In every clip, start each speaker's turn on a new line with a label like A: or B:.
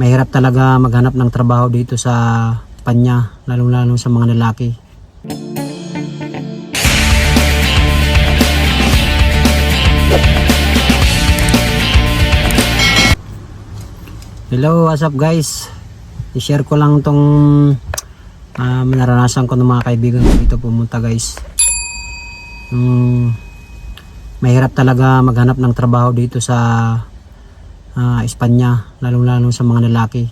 A: mahirap talaga maghanap ng trabaho dito sa Panya, lalong-lalo sa mga lalaki. Hello, what's up guys? I-share ko lang tong ah, naranasan ko ng mga kaibigan ko dito pumunta guys. Mm, mahirap talaga maghanap ng trabaho dito sa ah, Espanya, lalong-lalo sa mga lalaki.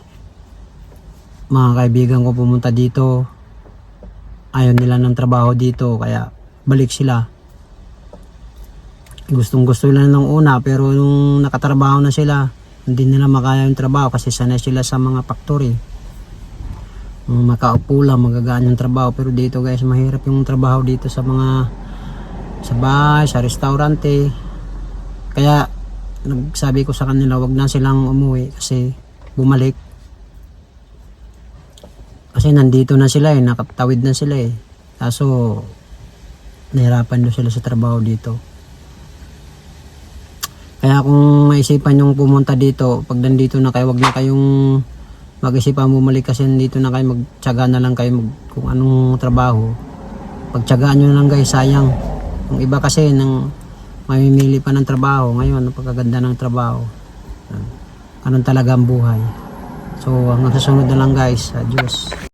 A: Mga kaibigan ko pumunta dito, ayaw nila ng trabaho dito, kaya balik sila. Gustong gusto nila nung una, pero nung nakatrabaho na sila, hindi nila makaya yung trabaho kasi sanay sila sa mga factory. Makaupo lang, magagaan yung trabaho. Pero dito guys, mahirap yung trabaho dito sa mga sa bahay, sa restaurante. Kaya nagsabi ko sa kanila, wag na silang umuwi kasi bumalik. Kasi nandito na sila eh, nakatawid na sila eh. Kaso, nahirapan daw sila sa trabaho dito. Kaya kung maisipan yung pumunta dito, pag nandito na kayo, wag na kayong mag-isipan bumalik kasi nandito na kayo, magtyaga na lang kayo mag, kung anong trabaho. Pagtyagaan nyo lang guys, sayang. Yung iba kasi nang mamimili pa ng trabaho, ngayon, ang pagkaganda ng trabaho. Ganun talaga ang buhay. So hanggang sa sunod na lang guys. Adios.